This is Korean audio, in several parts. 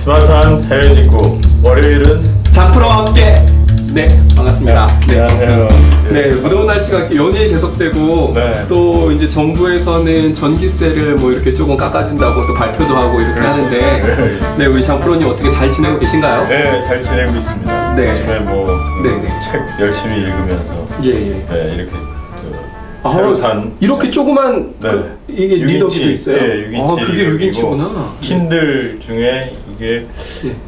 스마트한 해외 직구 월요일은 장프로와 함께 네 반갑습니다. 네, 안녕하세요. 네, 무더운 날씨가 연일 계속되고 네. 또 이제 정부에서는 전기세를 뭐 이렇게 조금 깎아준다고 또 발표도 하고 이렇게. 하는데 네. 네 우리 장프로님 어떻게 잘 지내고 계신가요? 네, 잘 지내고 있습니다. 네. 요즘에 뭐 네, 네. 책 열심히 읽으면서 예 예. 네, 이렇게 저 아, 새로 산 이렇게 조금만 네. 그, 이게 6인치, 리더기도 있어요. 네, 6인치 아 그게 리더기고 6인치구나. 킨들 중에 예.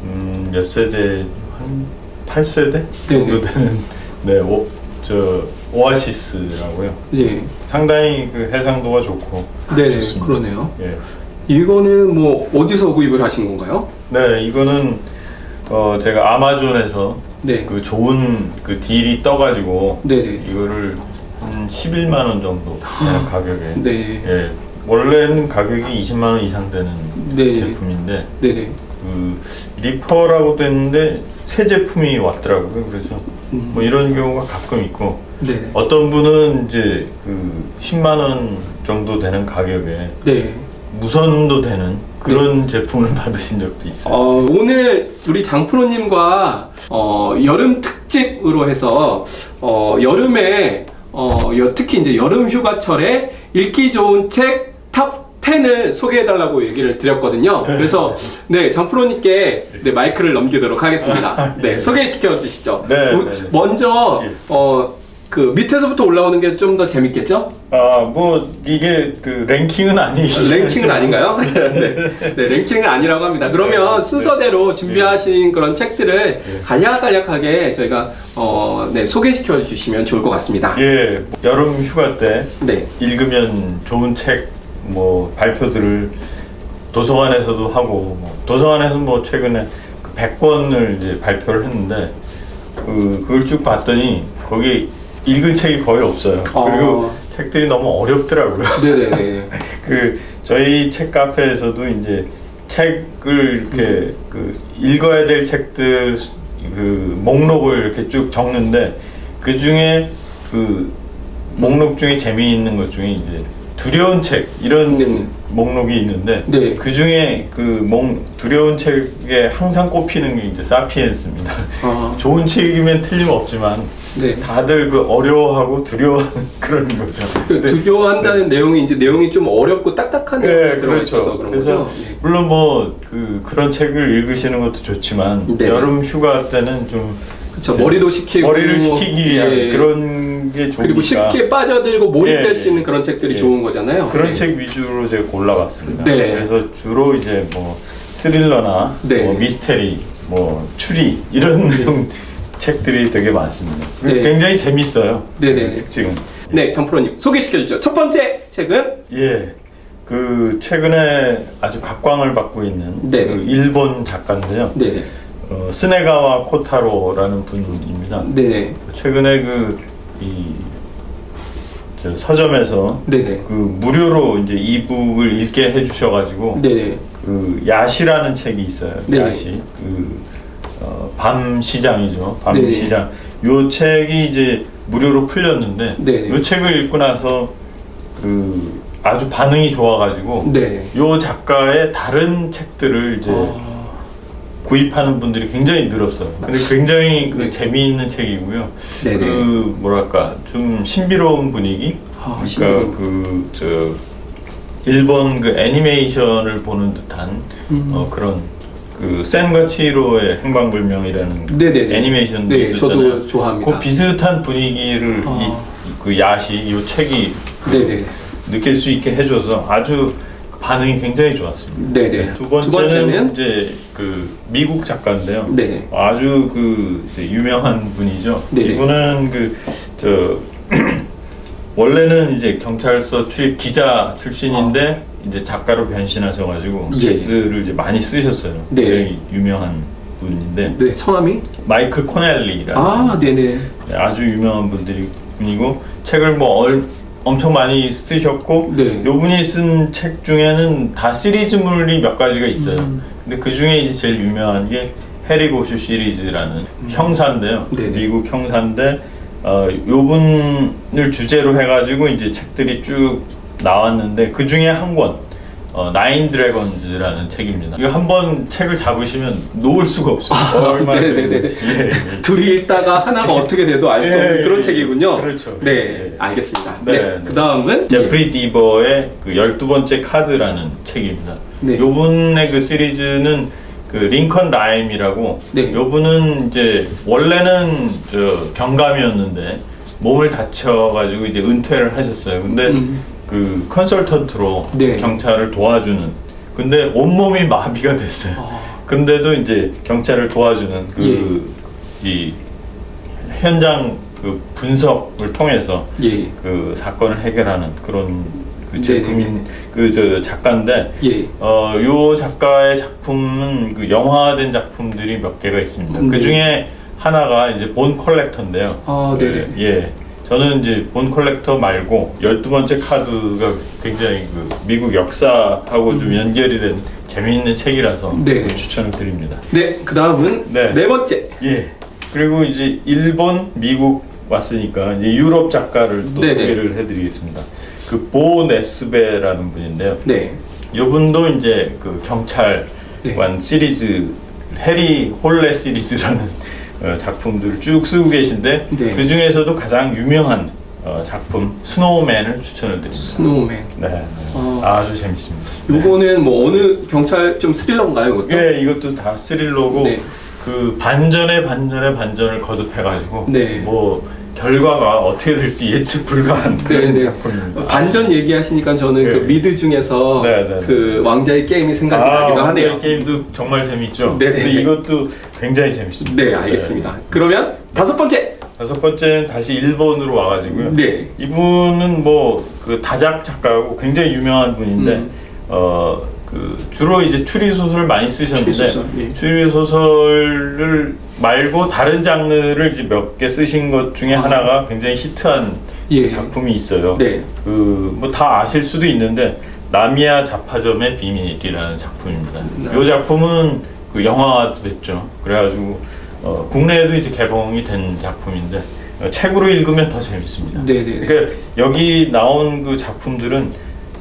음, 몇 세대 한 8세대 네, 정도 네. 되는 네, 오, 저 오아시스라고요. 예. 상당히 그 해상도가 좋고 네 좋습니다. 그러네요. 예. 이거는 뭐 어디서 구입을 하신 건가요? 네, 이거는 어 제가 아마존에서 네. 그 좋은 그 딜이 떠가지고 네네. 이거를 한 11만 원 정도 되는 가격에 네. 예 원래는 가격이 20만 원 이상 되는 네. 제품인데 네네. 그 리퍼라고 됐는데 새 제품이 왔더라고요. 그래서 음. 뭐 이런 경우가 가끔 있고 네네. 어떤 분은 이제 그 10만 원 정도 되는 가격에 네. 무선도 되는 그런 제품을 받으신 적도 있어요. 어, 오늘 우리 장프로님과 어, 여름 특집으로 해서 어, 여름에 어, 여- 특히 이제 여름 휴가철에 읽기 좋은 책탑 10을 소개해달라고 얘기를 드렸거든요. 그래서 네 장프로님께 네, 마이크를 넘기도록 하겠습니다. 네 소개시켜 주시죠. 네, 우- 네, 네. 먼저 예. 어, 그 밑에서부터 올라오는 게 좀 더 재밌겠죠? 아, 뭐 이게 그 랭킹은 아니죠. 랭킹은 아닌가요? 네. 네, 랭킹은 아니라고 합니다. 그러면 네. 순서대로 준비하신 그런 책들을 간략간략하게 저희가 어, 네, 소개시켜 주시면 좋을 것 같습니다. 예, 여름 휴가 때 네. 읽으면 좋은 책 뭐 발표들을 도서관에서도 하고 뭐 도서관에서 뭐 최근에 그 100권을 이제 발표를 했는데 그 그걸 쭉 봤더니 거기 읽을 책이 거의 없어요. 아. 그리고 책들이 너무 어렵더라고요. 네네. 그 저희 책 카페에서도 이제 책을 이렇게 음. 그 읽어야 될 책들 수- 그 목록을 이렇게 쭉 적는데 그 중에 그 목록 중에 재미있는 것 중에 이제 두려운 책 이런 네. 목록이 있는데 네. 그 중에 그목 두려운 책에 항상 꼽히는 게 이제 사피엔스입니다. 아, 좋은 책이면 틀림없지만 네. 다들 그 어려워하고 두려워하는 그런 거죠. 그 두려워한다는 내용이 이제 내용이 좀 어렵고 딱딱한 네, 들어가 그렇죠. 있어서 그래서. 네. 물론 뭐 그 그런 책을 읽으시는 것도 좋지만 네. 여름 휴가 때는 좀 그렇죠. 머리도 식히고 머리를 식히기 위한 예. 그런 게 좋으니까 그리고 쉽게 빠져들고 몰입될 예, 수 있는 예. 그런 책들이 예. 좋은 거잖아요. 그런 네. 책 위주로 제가 골라봤습니다. 네. 그래서 주로 이제 뭐 스릴러나 네. 뭐 미스테리, 뭐 추리 이런 내용 책들이 되게 많습니다. 네. 굉장히 재밌어요. 네네. 그 특징은 네, 장프로님 소개시켜 주죠. 첫 번째 책은 예. 그 최근에 아주 각광을 받고 있는 네. 그 일본 작가인데요. 네네. 어, 스네가와 코타로라는 분입니다. 네네. 최근에 그 이 서점에서 네네. 그 무료로 이제 이북을 읽게 해주셔가지고 네네. 그 야시라는 책이 있어요. 네. 야시 그 어, 밤시장이죠. 네. 밤시장. 요 책이 이제 무료로 풀렸는데 네. 요 책을 읽고 나서 그 아주 반응이 좋아가지고 네. 요 작가의 다른 책들을 이제 아, 구입하는 분들이 굉장히 늘었어요. 근데 굉장히 그 네. 재미있는 책이고요. 네네. 그 뭐랄까 좀 신비로운 분위기. 아, 그러니까. 그 저 일본 그 애니메이션을 보는 듯한 음. 어, 그런 그 센과 치히로의 행방불명이라는 네네네. 애니메이션도 네, 있었잖아요. 저도 좋아합니다. 그 비슷한 분위기를 아. 이, 그 야시 이 책이 네네. 느낄 수 있게 해줘서 아주 반응이 굉장히 좋았습니다. 네네. 두 번째는, 번째는 이제 그 미국 작가인데요. 네네. 아주 그 유명한 분이죠. 네네. 이분은 그 저 원래는 이제 경찰서 출입 기자 출신인데 이제 작가로 변신하셔가지고 예, 예. 책들을 이제 많이 쓰셨어요. 네. 굉장히 유명한 분인데 네, 성함이? 마이클 코넬리라는 아, 네네. 아주 유명한 분들이 분이고 책을 뭐 얼, 엄청 많이 쓰셨고 네. 요분이 쓴 책 중에는 다 시리즈물이 몇 가지가 있어요. 음. 근데 그 중에 이제 제일 유명한 게 해리 고슈 시리즈라는 형사인데요. 음. 네네. 미국 형사인데 어, 요분을 주제로 해가지고 이제 책들이 쭉 나왔는데 그 중에 한 권 어, 나인 드래곤즈라는 책입니다. 이거 한번 책을 잡으시면 놓을 수가 없어요. 얼마나 네네네. 재밌는지. 예, 예. 둘이 읽다가 하나가 어떻게 돼도 알 수 없는 예, 그런 예, 책이군요. 그렇죠. 네, 예. 알겠습니다. 네, 네, 네. 그 다음은 제프리 디버의 그 12번째 카드라는 책입니다. 네. 요분의 그 시리즈는 그 링컨 라임이라고 네. 요분은 이제 원래는 저 경감이었는데 몸을 다쳐가지고 이제 은퇴를 하셨어요. 근데 음. 그 컨설턴트로 네. 경찰을 도와주는 근데 온몸이 마비가 됐어요. 아, 근데도 이제 경찰을 도와주는 그 이 현장 그 분석을 통해서 예, 그 사건을 해결하는 그런 그 네네네. 제품인 그저 작가인데 예, 어요 작가의 작품은 그 영화화된 작품들이 몇 개가 있습니다. 음, 그 네. 중에 하나가 이제 본 컬렉터인데요. 아, 예, 네네. 예. 저는 이제 본 컬렉터 말고 12번째 카드가 굉장히 그 미국 역사하고 좀 연결이 된 재미있는 책이라서 음. 네. 추천을 드립니다. 네, 그 다음은 네. 네 번째. 예. 그리고 이제 일본, 미국 왔으니까 이제 유럽 작가를 또 네네. 소개를 해드리겠습니다. 그 보 네스베라는 분인데요. 네, 이분도 이제 그 경찰관 네. 시리즈 해리 홀레 시리즈라는 어, 작품들을 쭉 쓰고 계신데 네. 그 중에서도 가장 유명한 어, 작품 스노우맨을 추천을 드립니다. 스노우맨. 네, 네. 어. 아주 재밌습니다. 네. 요거는 뭐 어느 경찰 좀 스릴러인가요, 이것도? 예, 이것도 다 스릴러고 네. 그 반전의 반전의 반전을 거듭해가지고 네. 뭐 결과가 어떻게 될지 예측 불가한 그런 네, 네. 작품입니다. 반전 얘기하시니까 저는 네. 그 미드 중에서 네, 네, 네. 그 왕자의 게임이 생각이 나기도 아, 하네요. 오늘 게임도 정말 재밌죠. 네, 네, 근데 네. 이것도 굉장히 재밌습니다. 네, 알겠습니다. 그러면 다섯 번째. 네. 다섯 번째는 다시 일본으로 와가지고요. 네. 이분은 뭐 그 다작 작가고 굉장히 유명한 분인데 음. 어 그 주로 이제 추리 소설 많이 쓰셨는데 추리 소설, 예. 추리 소설을 말고 다른 장르를 몇 개 쓰신 것 중에 아. 하나가 굉장히 히트한 예. 작품이 있어요. 네. 그 뭐 다 아실 수도 있는데 나미야 자파점의 비밀이라는 작품입니다. 네. 이 작품은 그 영화도 됐죠. 그래가지고 어, 국내에도 이제 개봉이 된 작품인데 어, 책으로 읽으면 더 재밌습니다. 네, 네. 그러니까 여기 나온 그 작품들은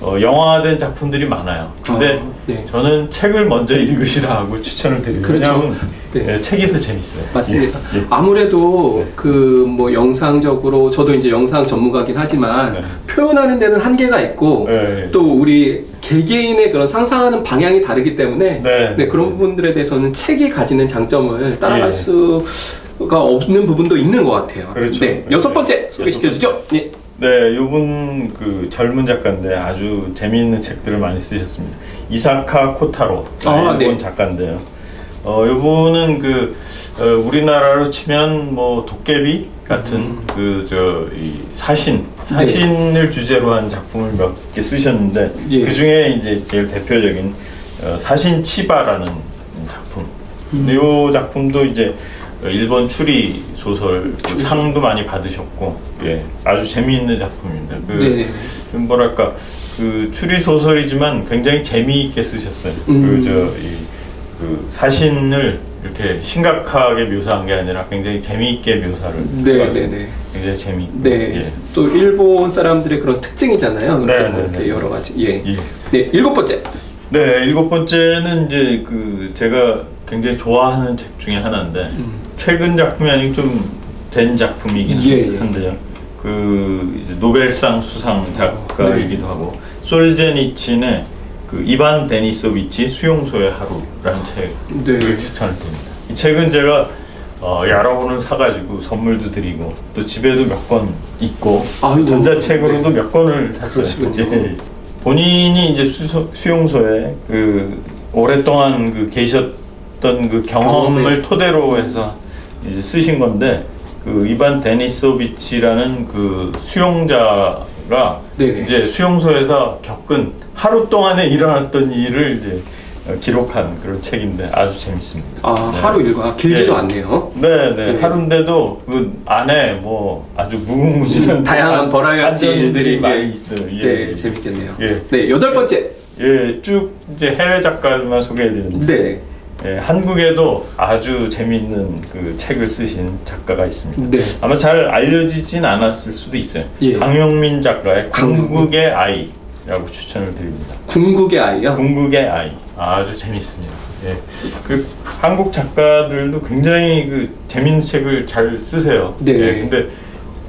어, 영화화된 작품들이 많아요. 근데 아, 네. 저는 책을 먼저 읽으시라 하고 추천을 드립니다. 그렇죠. 왜냐하면 네. 예, 책이 더 재밌어요. 맞습니다. 예, 예. 아무래도 그 뭐 영상적으로 저도 이제 영상 전문가긴 하지만 네. 표현하는 데는 한계가 있고 예, 예. 또 우리 개개인의 그런 상상하는 방향이 다르기 때문에 네. 네, 그런 부분들에 대해서는 책이 가지는 장점을 따라갈 예. 수가 없는 부분도 있는 것 같아요. 그렇죠. 네, 여섯 번째 소개시켜 주죠. 네. 네, 요분 그 젊은 작가인데 아주 재미있는 책들을 많이 쓰셨습니다. 이사카 코타로 아, 일본 네. 작가인데요. 어, 요분은 그 어, 우리나라로 치면 뭐 도깨비 같은 음. 그저 이 사신 사신을 주제로 한 작품을 몇 개 쓰셨는데 예. 그 중에 이제 제일 대표적인 어, 사신 치바라는 작품. 음. 근데 요 작품도 이제 어, 일본 추리 소설 그 추리. 상도 많이 받으셨고, 예, 아주 재미있는 작품입니다. 그 네. 그 뭐랄까 그 추리 소설이지만 굉장히 재미있게 쓰셨어요. 음. 그저이그 사신을 이렇게 심각하게 묘사한 게 아니라 굉장히 재미있게 묘사를 네, 해가지고 네, 네. 굉장히 재미있고 네. 예. 또 일본 사람들의 그런 특징이잖아요. 네, 뭐 네, 이렇게 네. 여러 가지. 예. 예. 네, 일곱 번째. 네, 일곱 번째는 이제 그 제가 굉장히 좋아하는 책 중에 하나인데 음. 최근 작품이 아니고 좀된 작품이긴 예, 예. 한데요. 그 이제 노벨상 수상 작가이기도 네. 하고 솔제니친의 그 이반 데니소비치 수용소의 하루라는 책을 네. 추천을 드립니다. 이 책은 제가 어, 여러 권을 사가지고 선물도 드리고 또 집에도 몇 권 있고 아이고, 전자책으로도 네. 몇 권을 샀어요. 그러시군요. 예. 본인이 이제 수, 수용소에 그 오랫동안 그 계셨던 그 경험을 경험을. 토대로 해서 이제 쓰신 건데 그 이반 데니소비치라는 그 수용자가 네네. 이제 수용소에서 겪은 하루 동안에 일어났던 일을 이제 어, 기록한 그런 책인데 아주 재밌습니다. 아, 네. 하루 일과 길지도 예. 않네요. 네, 네. 네. 하루인데도 그 안에 뭐 아주 무궁무진한 다양한 안- 버라이어티들이 안전들이 예. 많이 있어요. 예, 네, 예. 재밌겠네요. 예. 네, 여덟 번째. 예, 쭉 이제 해외 작가만 소개해드리는데 네. 예, 한국에도 아주 재밌는 그 책을 쓰신 작가가 있습니다. 네. 아마 잘 알려지진 않았을 수도 있어요. 예. 강용민 작가의 강용민. 강국의 아이. 라고 추천을 드립니다. 궁극의 아이요. 궁극의 아이 아주 재밌습니다. 예, 그 한국 작가들도 굉장히 그 재밌는 책을 잘 쓰세요. 네. 예, 근데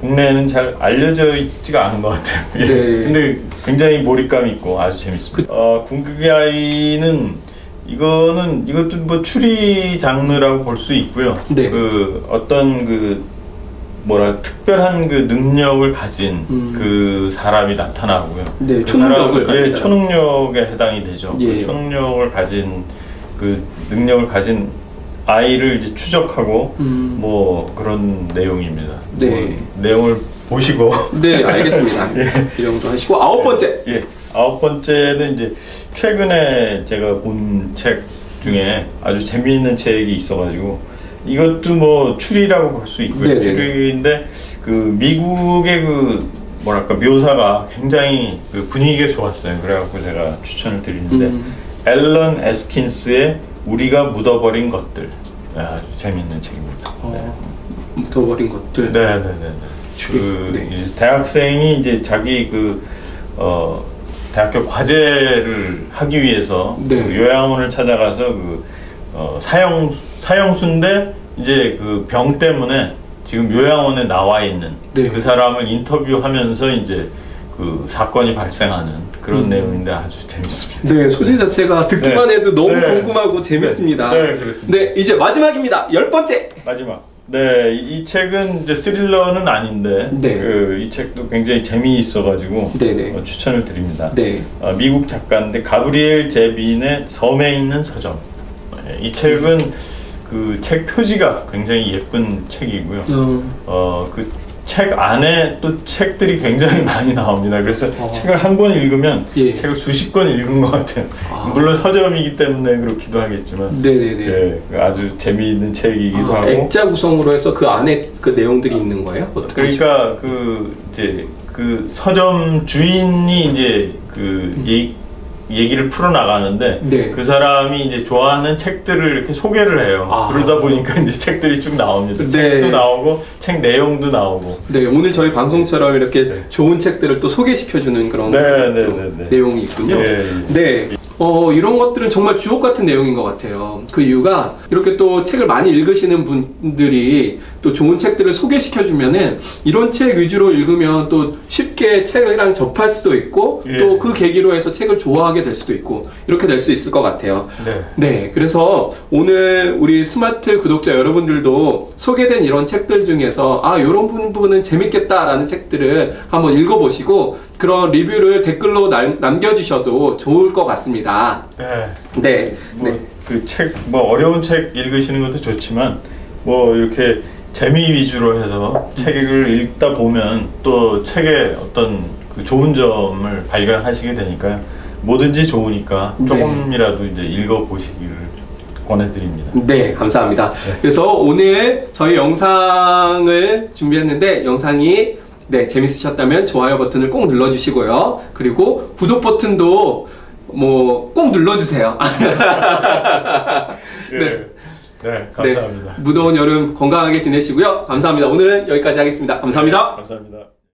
국내에는 잘 알려져 있지가 않은 것 같아요. 예, 네. 근데 굉장히 몰입감 있고 아주 재밌습니다. 어, 궁극의 아이는 이거는 이것도 뭐 추리 장르라고 볼 수 있고요. 네. 그 어떤 그 뭐라 특별한 그 능력을 가진 음. 그 사람이 나타나고요. 네, 그 초능력을 예, 사람. 초능력에 해당이 되죠. 예. 그 초능력을 가진 그 능력을 가진 아이를 추적하고 음. 뭐 그런 내용입니다. 네. 뭐 내용을 보시고 네, 알겠습니다. 이 정도 하시고 아홉 번째. 예 아홉 번째는 이제 최근에 제가 본 책 중에 아주 재미있는 책이 있어가지고 이것도 뭐 추리라고 볼 수 있고요. 네네. 추리인데 그 미국의 그 뭐랄까 묘사가 굉장히 그 분위기가 좋았어요. 그래갖고 제가 추천을 드리는데 음. 앨런 에스킨스의 우리가 묻어버린 것들 네, 아주 재미있는 책입니다. 네. 어, 묻어버린 것들. 네네 네. 그 네. 이제 대학생이 이제 자기 그 어, 대학교 과제를 하기 위해서 네. 그 요양원을 찾아가서 그 어, 사형 사형수인데 이제 그 병 때문에 지금 요양원에 나와 있는 네. 그 사람을 인터뷰하면서 이제 그 사건이 발생하는 그런 음. 내용인데 아주 재밌습니다. 네, 소재 자체가 듣기만 네. 해도 너무 네. 궁금하고 재밌습니다. 네, 네, 그렇습니다. 네, 이제 마지막입니다. 열 번째. 마지막. 네, 이이 책은 이제 스릴러는 아닌데 네. 그, 이 책도 굉장히 재미있어가지고 네네. 어, 추천을 드립니다. 네. 어, 미국 작가인데 가브리엘 제빈의 섬에 있는 서점. 예, 이 책은 그 책 표지가 굉장히 예쁜 책이고요. 음, 어, 그 책 안에 또 책들이 굉장히 많이 나옵니다. 그래서 어. 책을 한 권 읽으면 예. 책을 수십 권 읽은 것 같아요. 아. 물론 서점이기 때문에 그렇기도 하겠지만 네네네. 예, 아주 재미있는 책이기도 아, 하고 액자 구성으로 해서 그 안에 그 내용들이 있는 거예요? 어떻게 그러니까 그 이제 그 서점 주인이 이제 그 얘, 얘기를 풀어 나가는데 음. 네. 그 사람이 이제 좋아하는 책들을 이렇게 소개를 해요. 아. 그러다 보니까 이제 책들이 쭉 나옵니다. 네. 책도 나오고 책 내용도 나오고. 네, 오늘 저희 방송처럼 이렇게 네. 좋은 책들을 또 소개시켜주는 그런 네, 또 네, 네, 네. 내용이 있군요. 예, 예. 네. 어, 이런 것들은 정말 주옥 같은 내용인 것 같아요. 그 이유가 이렇게 또 책을 많이 읽으시는 분들이 또 좋은 책들을 소개시켜 주면은 이런 책 위주로 읽으면 또 쉽게 책이랑 접할 수도 있고 예. 또 그 계기로 해서 책을 좋아하게 될 수도 있고 이렇게 될 수 있을 것 같아요. 네. 네, 그래서 오늘 우리 스마트 구독자 여러분들도 소개된 이런 책들 중에서 아, 이런 부분은 재밌겠다라는 책들을 한번 읽어보시고 그런 리뷰를 댓글로 남, 남겨주셔도 좋을 것 같습니다. 네. 네, 네, 뭐그 책뭐 어려운 책 읽으시는 것도 좋지만 뭐 이렇게 재미 위주로 해서 책을 읽다 보면 또 책의 어떤 그 좋은 점을 발견하시게 되니까요. 뭐든지 좋으니까 네. 조금이라도 이제 읽어 보시기를 권해드립니다. 네, 감사합니다. 그래서 오늘 저희 영상을 준비했는데 영상이 네, 재밌으셨다면 좋아요 버튼을 꼭 눌러주시고요. 그리고 구독 버튼도 뭐 꼭 눌러주세요. 네. 네. 네, 감사합니다. 네, 무더운 여름 건강하게 지내시고요. 감사합니다. 오늘은 여기까지 하겠습니다. 감사합니다. 감사합니다.